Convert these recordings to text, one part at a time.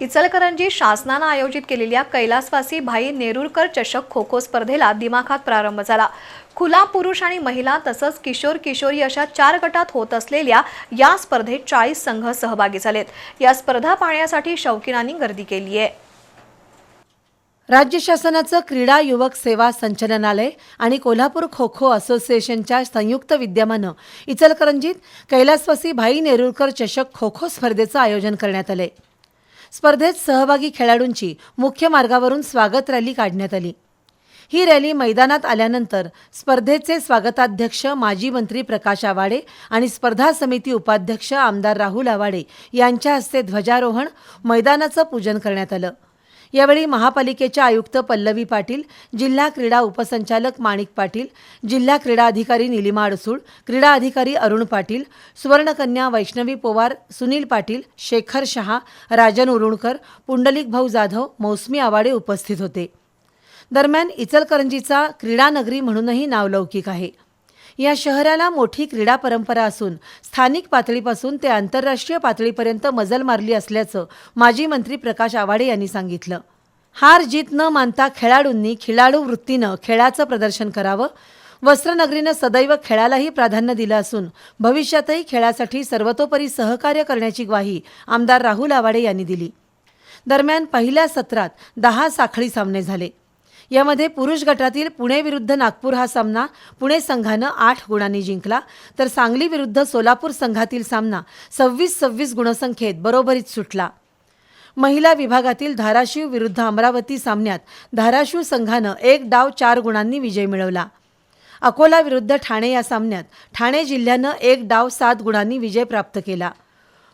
इचलकरंजी शासनानं आयोजित केलेल्या कैलासवासी भाई नेरुरकर चषक खो खो स्पर्धेला दिमाखात प्रारंभ झाला. खुला पुरुष आणि महिला तसंच किशोर किशोरी अशा चार गटात होत असलेल्या या स्पर्धेत चाळीस संघ सहभागी झालेत. या स्पर्धा पाहण्यासाठी शौकीनांनी गर्दी केली आहे. राज्य शासनाचं क्रीडा युवक सेवा संचालनालय आणि कोल्हापूर खो खो असोसिएशनच्या संयुक्त विद्यमानं इचलकरंजीत कैलासवासी भाई नेरुरकर चषक खो खो स्पर्धेचं आयोजन करण्यात आलं स्पर्धेत सहभागी खेळाडूंची मुख्य मार्गावरून स्वागत रॅली काढण्यात आली. ही रॅली मैदानात आल्यानंतर स्पर्धेचे स्वागताध्यक्ष माजी मंत्री प्रकाश आवाडे आणि स्पर्धा समिती उपाध्यक्ष आमदार राहुल आवाडे यांच्या हस्ते ध्वजारोहण मैदानाचं पूजन करण्यात आलं. यावेळी महापालिकेच्या आयुक्त पल्लवी पाटील जिल्हा क्रीडा उपसंचालक माणिक पाटील जिल्हा क्रीडा अधिकारी निलिमा अडसूळ क्रीडा अधिकारी अरुण पाटील सुवर्णकन्या वैष्णवी पोवार सुनील पाटील शेखर शहा राजन उरुणकर पुंडलिक भाऊ जाधव मौसमी आवाडे उपस्थित होते. दरम्यान इचलकरंजीचा क्रीडानगरी म्हणूनही नावलौकिक आहे. या शहराला मोठी क्रीडा परंपरा असून स्थानिक पातळीपासून ते आंतरराष्ट्रीय पातळीपर्यंत मजल मारली असल्याचं माजी मंत्री प्रकाश आवाडे यांनी सांगितलं. हार जीत न मानता खेळाडूंनी खिलाडू वृत्तीनं खेळाचं प्रदर्शन करावं. वस्त्रनगरीनं सदैव खेळालाही प्राधान्य दिलं असून भविष्यातही खेळासाठी सर्वतोपरी सहकार्य करण्याची ग्वाही आमदार राहुल आवाडे यांनी दिली. दरम्यान पहिल्या सत्रात दहा साखळी सामने झाले. यामध्ये पुरुष गटातील पुणे विरुद्ध नागपूर हा सामना पुणे संघानं आठ गुणांनी जिंकला. तर सांगली विरुद्ध सोलापूर संघातील सामना सव्वीस सव्वीस गुणसंख्येत बरोबरीत सुटला. महिला विभागातील धाराशिव विरुद्ध अमरावती सामन्यात धाराशिव संघानं एक डाव चार गुणांनी विजय मिळवला. अकोला विरुद्ध ठाणे या सामन्यात ठाणे जिल्ह्यानं एक डाव सात गुणांनी विजय प्राप्त केला.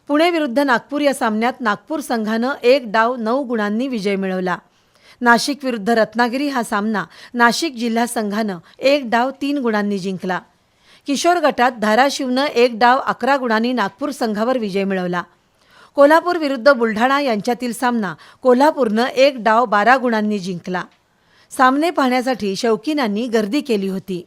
पुणे विरुद्ध नागपूर या सामन्यात नागपूर संघानं एक डाव नऊ गुणांनी विजय मिळवला. नाशिक विरुद्ध रत्नागिरी हा सामना नाशिक जिल्हा संघानं एक डाव तीन गुणांनी जिंकला. किशोर गटात धाराशिवनं एक डाव अकरा गुणांनी नागपूर संघावर विजय मिळवला. कोल्हापूर विरुद्ध बुलढाणा यांच्यातील सामना कोल्हापूरनं एक डाव बारा गुणांनी जिंकला. सामने पाहण्यासाठी शौकीनांनी गर्दी केली होती.